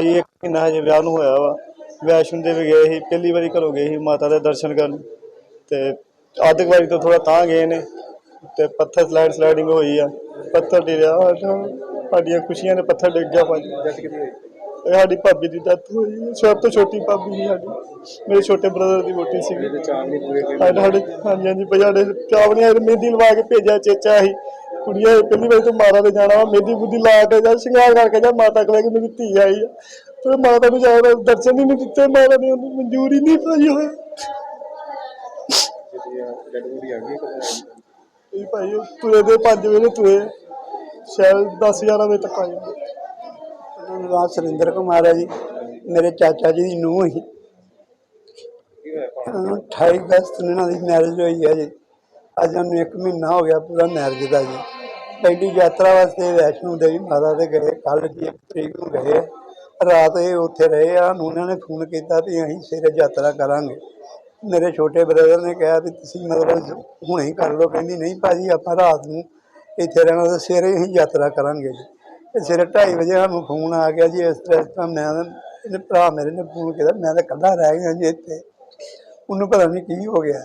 ਭਾਈ ਇੱਕ ਮਹੀਨਾ ਹਜੇ ਵਿਆਹ ਨੂੰ ਹੋਇਆ ਵਾ। ਵੈਸ਼ਨੋ ਦੇਵੀ ਗਏ ਸੀ ਪਹਿਲੀ ਵਾਰੀ ਘਰੋਂ ਗਏ ਸੀ ਮਾਤਾ ਦੇ ਦਰਸ਼ਨ ਕਰਨ। ਤੇ ਅੱਧ ਕੁ ਵਾਰੀ ਤੋਂ ਥੋੜਾ ਤਾਂ ਗਏ ਨੇ। ਤੇ ਪੱਥਰ ਸਲਾਈਡ ਸਲਾਈਡਿੰਗ ਹੋਈ ਆ। ਪੱਥਰ ਸਾਡਾ- ਸਾਡੀਆਂ ਖੁਸ਼ੀਆਂ ਦੇ ਪੱਥਰ ਡਿੱਗ ਗਿਆ ਭਾਜੀ ਇਹ ਸਾਡੀ ਭਾਬੀ ਦੀ ਡੈਥ ਹੋਈ। ਸਭ ਤੋਂ ਛੋਟੀ ਭਾਬੀ ਸੀ ਸਾਡੀ। ਮੇਰੇ ਛੋਟੇ ਬ੍ਰਦਰ ਦੀ ਵੋਟੀ ਸੀਗੀ। ਸਾਡੇ ਹਾਂਜੀ ਹਾਂਜੀ ਭਾਈ ਸਾਡੇ ਚਾਵਣੀਆਂ ਮਹਿੰਦੀ ਲਵਾ ਕੇ ਭੇਜਿਆ ਚੇਚਾ ਸੀ। ਕੁੜੀਆਂ ਪਹਿਲੀ ਵਾਰ ਤੂੰ ਮਾਤਾ ਦੇ ਜਾਣਾ ਵਾ ਬੁੱਧੀ ਲਾ ਕੇ ਜਾ, ਸ਼ਿੰਗਾਰ ਕਰਕੇ ਜਾ, ਮਾਤਾ ਕੋਲੇ ਕਿ ਮੇਰੀ ਧੀ ਆਈ ਆ। ਤੇ ਮਾਤਾ ਨੂੰ ਜਾ ਦਰਸ਼ਨ ਹੀ ਨਹੀਂ ਦਿੱਤੇ, ਮਾਤਾ ਨੇ ਉਹਨੂੰ ਮਨਜ਼ੂਰ ਨਹੀਂ ਪਾਈ ਹੋਈ। ਇਹ ਭਾਈ ਤੁਰੇ ਦੇ 5 ਵਜੇ ਤੁਰੇ, ਸ਼ਾਇਦ 10 11 ਵਜੇ ਤੱਕ ਆ ਜਾਂਦੇ। ਨਾਮ ਸੁਰਿੰਦਰ ਕੁਮਾਰ ਹੈ ਜੀ, ਮੇਰੇ ਚਾਚਾ ਜੀ ਦੀ ਨੂੰਹ ਸੀ। ਅਹ 28 ਅਗਸਤ ਨੂੰ ਇਹਨਾਂ ਦੀ ਮੈਰਿਜ ਹੋਈ ਹੈ ਜੀ। ਅੱਜ ਉਹਨੂੰ 1 ਮਹੀਨਾ ਹੋ ਗਿਆ ਪੂਰਾ ਮੈਰਿਜ ਦਾ ਜੀ। ਪਹਿਲੀ ਯਾਤਰਾ ਵਾਸਤੇ ਵੈਸ਼ਨੋ ਦੇਵੀ ਮਾਤਾ ਦੇ ਗਏ ਕੱਲ ਦੀ ਇੱਕ ਤਰੀਕ ਨੂੰ ਗਏ। ਰਾਤ ਇਹ ਉੱਥੇ ਰਹੇ ਆ ਉਹਨਾਂ ਨੇ ਫੋਨ ਕੀਤਾ ਵੀ ਅਸੀਂ ਸਵੇਰੇ ਯਾਤਰਾ ਕਰਾਂਗੇ। ਮੇਰੇ ਛੋਟੇ ਬ੍ਰਦਰ ਨੇ ਕਿਹਾ ਵੀ ਤੁਸੀਂ ਮਤਲਬ ਹੁਣੇ ਹੀ ਕਰ ਲਓ, ਕਹਿੰਦੀ ਨਹੀਂ ਭਾਜੀ, ਆਪਾਂ ਰਾਤ ਨੂੰ ਇੱਥੇ ਰਹਿਣਾ ਤੇ ਸਵੇਰੇ ਹੀ ਯਾਤਰਾ ਕਰਾਂਗੇ ਜੀ। ਸਵੇਰੇ 2:30 ਵਜੇ ਸਾਨੂੰ ਫੋਨ ਆ ਗਿਆ ਜੀ, ਇਸ ਤਰ੍ਹਾਂ ਇਸ ਤਰ੍ਹਾਂ ਮੈਂ ਇਹਨੇ ਭਰਾ ਮੇਰੇ ਨੇ ਫੋਨ ਕੀਤਾ, ਮੈਂ ਤਾਂ ਇਕੱਲਾ ਰਹਿ ਗਿਆ ਜੀ ਇੱਥੇ। ਉਹਨੂੰ ਪਤਾ ਨਹੀਂ ਕੀ ਹੋ ਗਿਆ।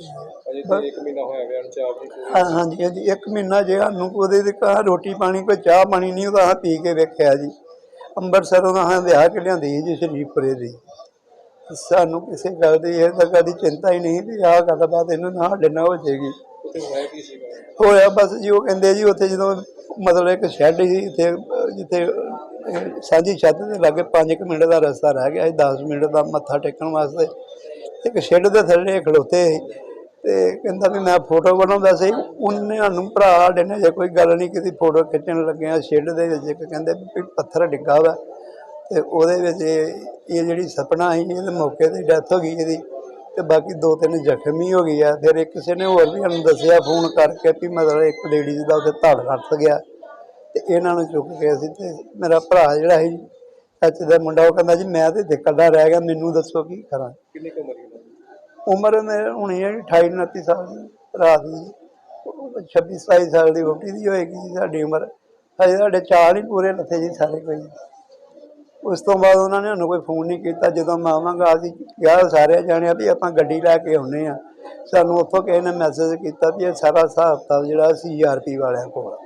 ਅਜੇ ਤੇ 1 ਮਹੀਨਾ ਹੋਇਆ ਵਿਆਹ ਨੂੰ ਚਾਹ ਨਹੀਂ ਹਾਂ ਹਾਂਜੀ ਹਾਂਜੀ ਇੱਕ ਮਹੀਨਾ ਜੇ ਸਾਨੂੰ ਉਹਦੇ ਰੋਟੀ ਪਾਣੀ ਕੋਈ ਚਾਹ ਪਾਣੀ ਨਹੀਂ ਉਹਦਾ ਪੀ ਕੇ ਵੇਖਿਆ ਜੀ। ਅੰਮ੍ਰਿਤਸਰੋਂ ਦਾ ਹਾਂ ਵਿਆਹ ਕੇ ਲਿਆਂਦੀ ਜੀ ਸ਼ਰੀਫਪੁਰੇ ਦੀ। ਸਾਨੂੰ ਕਿਸੇ ਗੱਲ ਦੀ ਇਹ ਤਾਂ ਕਦੀ ਚਿੰਤਾ ਹੀ ਨਹੀਂ ਵੀ ਆਹ ਗੱਲਬਾਤ ਇਹਨੂੰ ਨਾ ਸਾਡੇ ਨਾਲ ਹੋ ਜਾਏਗੀ। ਉੱਥੇ ਹੋਇਆ ਕੀ ਸੀਗਾ? ਹੋਇਆ ਬਸ ਜੀ ਉਹ ਕਹਿੰਦੇ ਜੀ ਉੱਥੇ ਜਦੋਂ ਮਤਲਬ ਇੱਕ ਸ਼ੈੱਡ ਸੀ ਇੱਥੇ ਜਿੱਥੇ ਸਾਂਝੀ ਛੱਤ ਦੇ ਲਾਗੇ 5 ਮਿੰਟ ਦਾ ਰਸਤਾ ਰਹਿ ਗਿਆ ਸੀ 10 ਮਿੰਟ ਦਾ ਮੱਥਾ ਟੇਕਣ ਵਾਸਤੇ। ਇੱਕ ਸ਼ੈੱਡ ਦੇ ਥੱਲੇ ਖਲੋਤੇ ਸੀ। ਤੇ ਕਹਿੰਦਾ ਵੀ ਮੈਂ ਫੋਟੋ ਬਣਾਉਂਦਾ ਸੀ। ਉਹਨੇ ਸਾਨੂੰ ਭਰਾ ਸਾਡੇ ਨੇ, ਜੇ ਕੋਈ ਗੱਲ ਨਹੀਂ ਕੀਤੀ, ਫੋਟੋ ਖਿੱਚਣ ਲੱਗਿਆ ਸ਼ੈੱਡ ਦੇ ਵਿੱਚ। ਇੱਕ ਕਹਿੰਦੇ ਵੀ ਪੱਥਰ ਡਿੱਗਾ ਵਾ। ਤੇ ਉਹਦੇ ਵਿੱਚ ਇਹ ਇਹ ਜਿਹੜੀ ਸਪਨਾ ਸੀ ਇਹਦੇ ਮੌਕੇ ਤੇ ਡੈਥ ਹੋ ਗਈ ਇਹਦੀ। ਤੇ ਬਾਕੀ ਦੋ ਤਿੰਨ ਜ਼ਖਮੀ ਹੋ ਗਈ ਆ। ਫਿਰ ਇੱਕ ਕਿਸੇ ਨੇ ਹੋਰ ਵੀ ਸਾਨੂੰ ਦੱਸਿਆ ਫੋਨ ਕਰਕੇ ਵੀ ਮਤਲਬ ਇੱਕ ਲੇਡੀਜ਼ ਦਾ ਉੱਥੇ ਧੜ ਲੱਥ ਗਿਆ। ਤੇ ਇਹਨਾਂ ਨੂੰ ਚੁੱਕ ਕੇ ਅਸੀਂ ਤੇ ਮੇਰਾ ਭਰਾ ਜਿਹੜਾ ਸੀ, ਸੱਚ ਦਾ ਮੁੰਡਾ, ਉਹ ਕਹਿੰਦਾ ਜੀ ਮੈਂ ਤੇ ਇੱਥੇ ਇਕੱਲਾ ਰਹਿ ਗਿਆ, ਮੈਨੂੰ ਦੱਸੋ ਕੀ ਕਰਾਂ। ਕਿੰਨੀ ਉਮਰ ਉਮਰ ਮੇਰੇ ਹੁਣੀ ਹੈ 28 29 ਸਾਲ ਦੀ ਭਰਾ ਦੀ 26 27 ਸਾਲ ਦੀ ਵੋਟੀ ਦੀ ਹੋਏਗੀ ਜੀ ਸਾਡੀ ਉਮਰ। ਹਜੇ ਸਾਡੇ ਚਾਰ ਹੀ ਪੂਰੇ ਲੱਥੇ ਜੀ ਸਾਰੇ ਕੋਈ। ਉਸ ਤੋਂ ਬਾਅਦ ਉਹਨਾਂ ਨੇ ਸਾਨੂੰ ਕੋਈ ਫੋਨ ਨਹੀਂ ਕੀਤਾ। ਜਦੋਂ ਮੈਂ ਆਵਾਂਗਾ, ਅਸੀਂ ਕਿਹਾ ਸਾਰੇ ਜਾਣਿਆ ਵੀ ਆਪਾਂ ਗੱਡੀ ਲੈ ਕੇ ਆਉਨੇ ਆ। ਸਾਨੂੰ ਉੱਥੋਂ ਕਿਸੇ ਨੇ ਮੈਸੇਜ ਕੀਤਾ ਵੀ ਇਹ ਸਾਰਾ ਹਿਸਾਬ ਕਿਤਾਬ ਜਿਹੜਾ ਸੀਆਰਪੀ ਵਾਲਿਆਂ ਕੋਲ,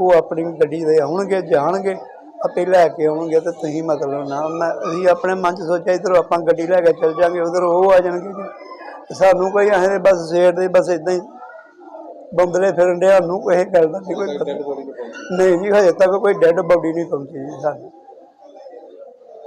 ਉਹ ਆਪਣੀ ਗੱਡੀ ਦੇ ਆਉਣਗੇ, ਜਾਣਗੇ, ਆਪੇ ਲੈ ਕੇ ਆਉਣਗੇ ਤੇ ਤੁਸੀਂ ਮਤਲਬ ਨਾ, ਮੈਂ ਅਸੀਂ ਆਪਣੇ ਮਨ 'ਚ ਸੋਚਿਆ, ਇਧਰੋਂ ਆਪਾਂ ਗੱਡੀ ਲੈ ਕੇ ਚੱਲ ਜਾਾਂਗੇ ਉਧਰ ਉਹ ਆ ਜਾਣਗੇ ਤੇ ਸਾਨੂੰ ਕੋਈ ਐਂ ਬਸ ਸਵੇਰ ਦੇ ਬਸ ਇਦਾਂ ਹੀ ਬੰਦਲੇ ਫਿਰਨ ਡਿਆ ਨੂੰ ਕੋਈ ਗੱਲ ਦਾ ਨਹੀਂ ਕੋਈ ਪਤਾ। ਨਹੀਂ ਜੀ ਹਜੇ ਤੱਕ ਕੋਈ ਡੈੱਡ ਬੋਡੀ ਨਹੀਂ ਪਹੁੰਚੀ ਜੀ ਸਾਨੂੰ।